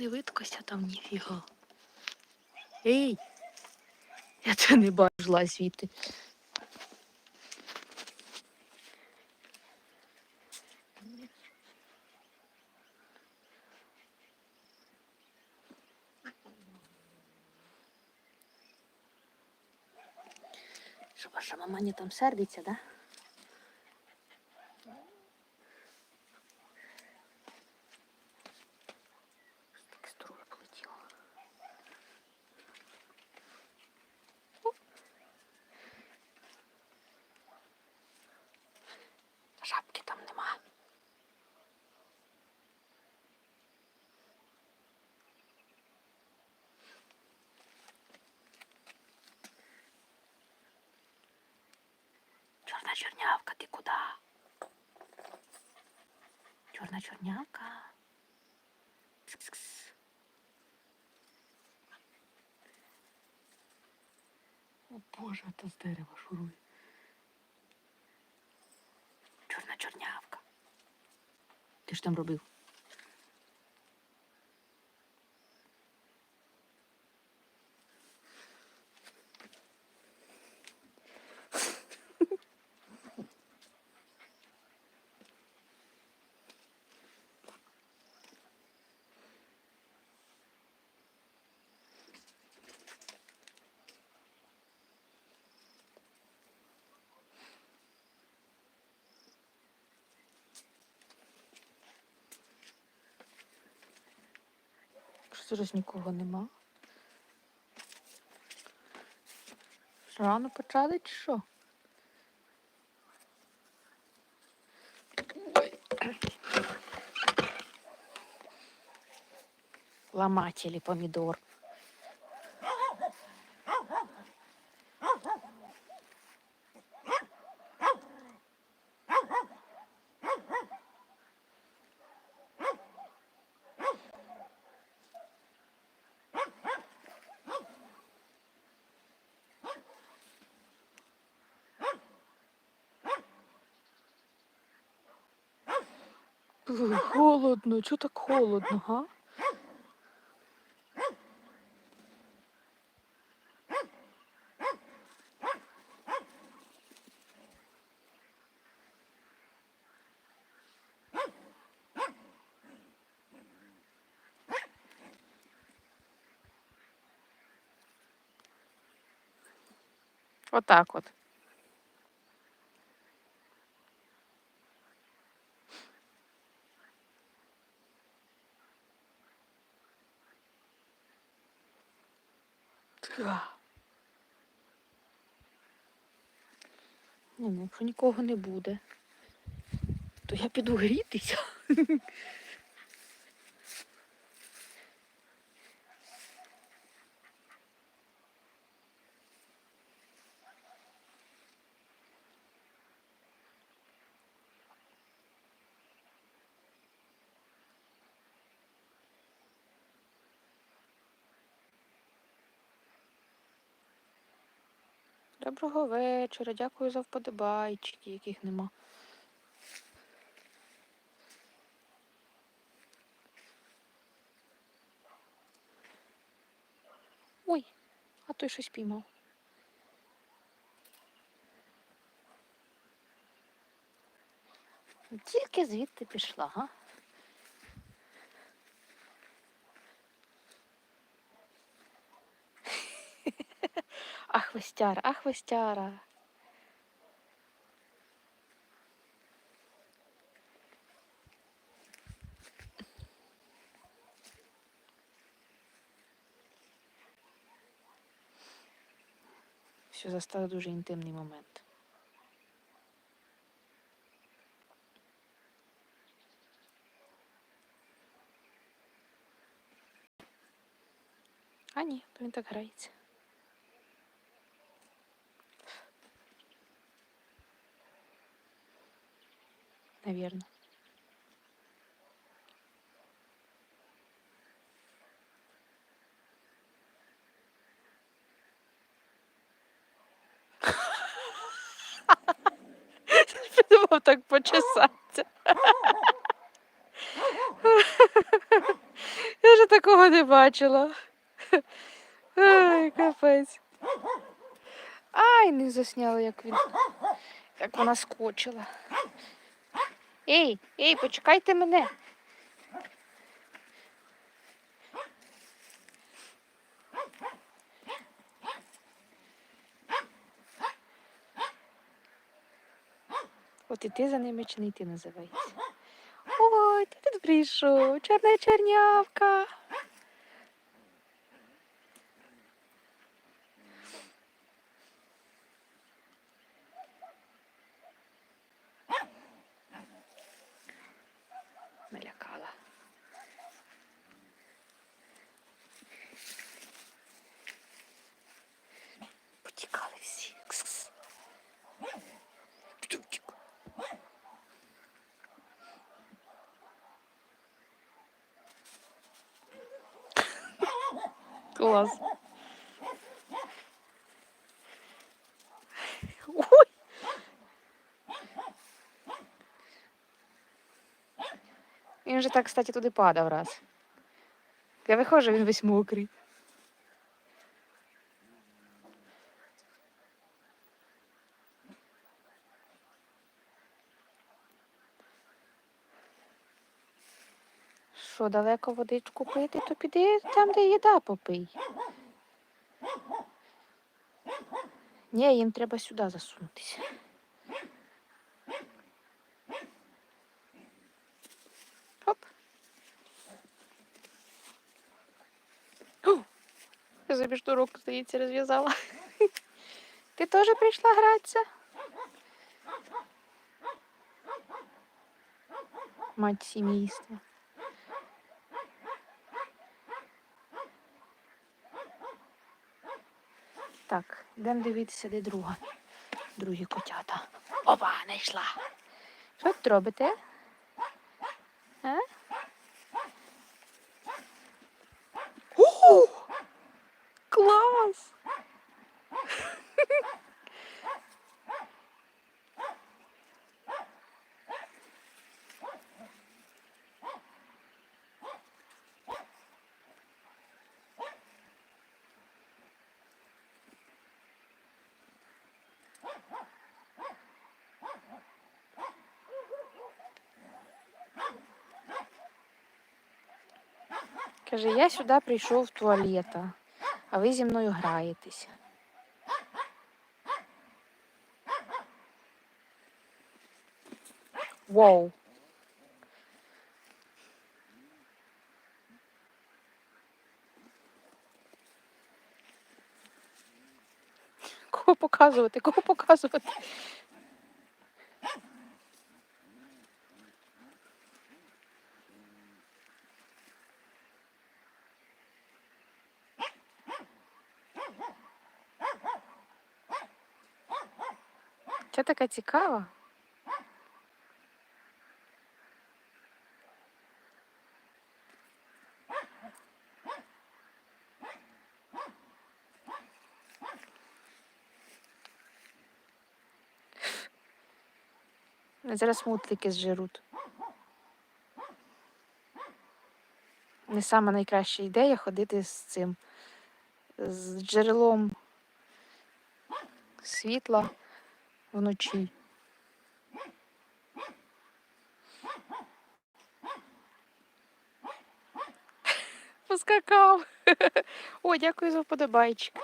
не видкося там ніфіга. Ей! Я це не бачила звідти. Що ваша мама не там сердиться, да? Так струя полетіла. Оп. Жабки там нема. Чорна чорнявка, ти куди? Чорна чорнявка. Кс-кс-кс. О Боже, это з дерева шурує. Чорна чорнявка. Ти ж там робив? Зараз нікого нема? Рано почали чи що? Ломатели помидор. Ой, Холодно, чого так холодно, га? Отак от. Та. Ні, ну якщо нікого не буде, то я піду грітися. Доброго вечора, дякую за вподобайчики, яких нема. Ой, а той щось піймав. Тільки звідти пішла, га? Ах, хвостяра, ах, хвостяра. Все застав дуже інтимний момент. А ні, то він так грається. Наверно. Придумав так почесатися. такого не бачила. Ай, капець. Ай, не засняла, як він. Як вона скочила. Ей, ей, почекайте мене. От іти за ними чи не йти називається. Ой, ти тут прийшов, чорна чорнявка. Налякала. Потікали всі. Кс-кс. Птюк-тюк. Клас. Ой. Він же так, кстати, туди падав раз. Я виходжу, він весь мокрий. Що, далеко водичку пити, то піди там, де їда попий. Ні, їм треба сюди засунутися. Хоп. О, Я собі шнурок, здається, розв'язала. Ти теж прийшла гратися? Мать сімейства. Так, йдемо дивитися, де друга. Другі котята. Опа, знайшла. Що тут робите? А? О! Клас! Каже, я сюди прийшов в туалета, а ви зі мною граєтеся. Вау. Кого показувати? Кого показувати? Це така цікава. Зараз мутлики зжируть. Не сама найкраща ідея ходити з цим, з джерелом світла вночі. Поскакав. О, дякую за вподобайчик.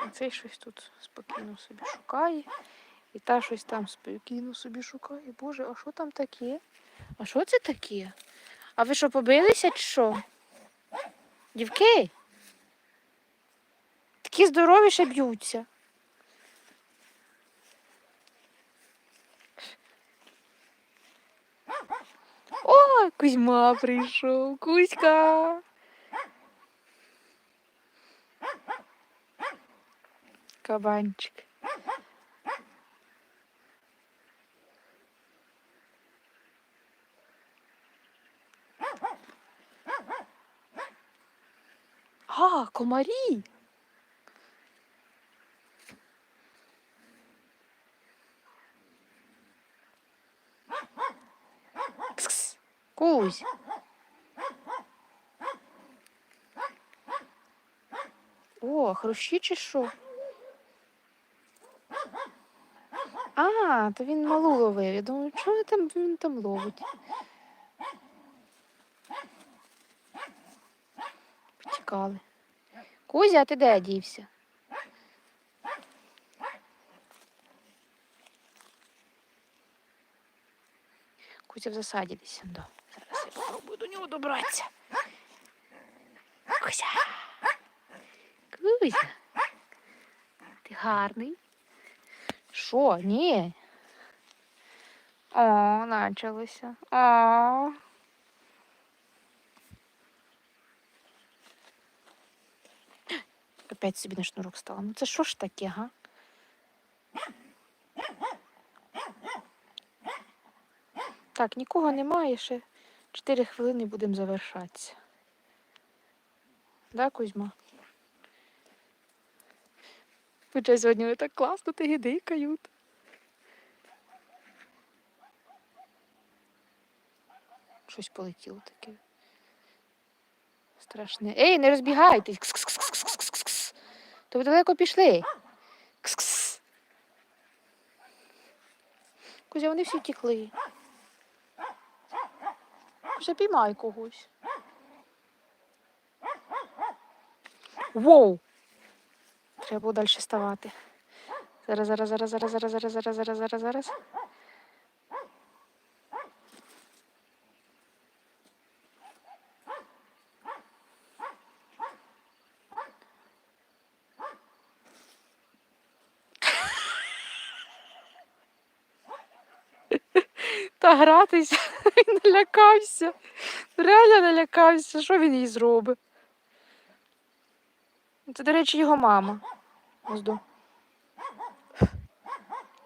А Цей щось тут спокійно собі шукає. І та щось там спокійно собі шукає. Боже, а що там таке? А що це таке? А ви що, побилися чи що? Дівки? Такі здорові ще б'ються. О, Кузьма прийшов. Кузька. Кабанчик. А, комарі. Кс-кс. Кузь. О, хрущі чи що? А, то він малу ловив. Я думаю, чого там, він там ловить? Почекали. Кузя, а ти де дівся? Кузя в засаді десь. Да. Зараз я попробую до нього добратися. Кузя. Кузя. Ти гарний. Що? Ні. О, началося. О. Опять собі на шнурок стала. Ну це що ж таке, га? Так, нікого немає, ще 4 хвилини будемо завершатися. Да, Кузьма? Хоча сьогодні вони так класно ти гидикають. Щось полетіло таке. Страшне. Ей, не розбігайтесь. Кс-кс-кс-кс-кс-кс. То ви далеко пішли. Кс-кс. Кузя, вони всі втекли. Кузя, піймай когось. Воу! Треба було далі ставати. Зараз, зараз, зараз, зараз, зараз, зараз, зараз, зараз, зараз, зараз. Та гратися, він налякався. Реально налякався. Що він їй зробить? Це, до речі, його мама. Озду.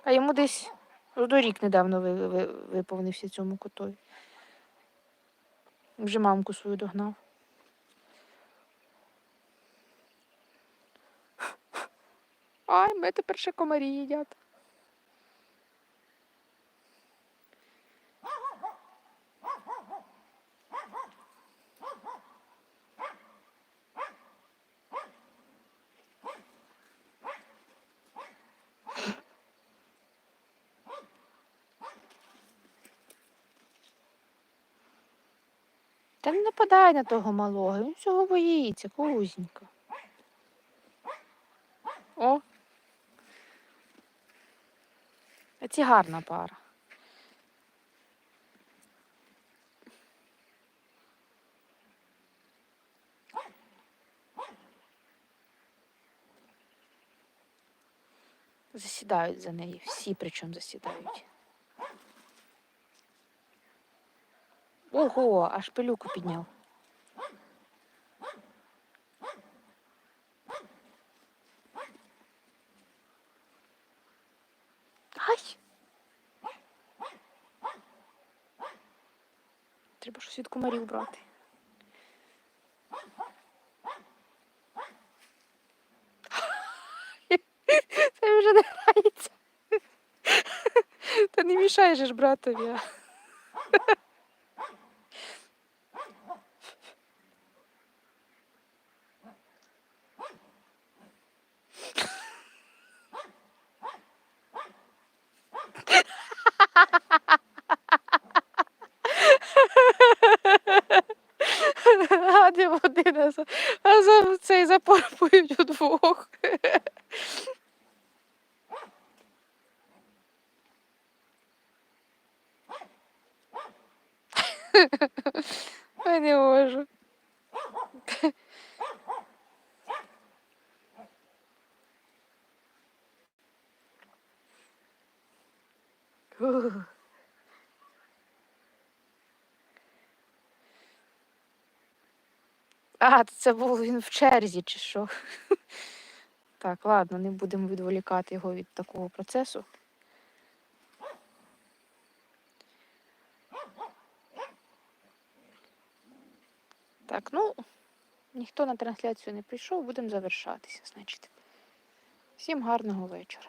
А йому десь озду рік недавно ви, ви, виповнився цьому котові. Вже мамку свою догнав. Ай, ми тепер ще комарі їдять. Та не нападай на того малого, він всього боїться, кузенька. О. А ці гарна пара. Засідають за нею, всі причому засідають. Ого, аж пилюку підняв. Ай! Треба щось від комарів брати. Це вже не грається. Та не мішаєш ж братові. людина, а за цей запарпують удвох. Я не можу. Ooh. А, це був він в черзі, чи що? Так, ладно, не будемо відволікати його від такого процесу. Так, ну, ніхто на трансляцію не прийшов, будемо завершатися, значить. Всім гарного вечора.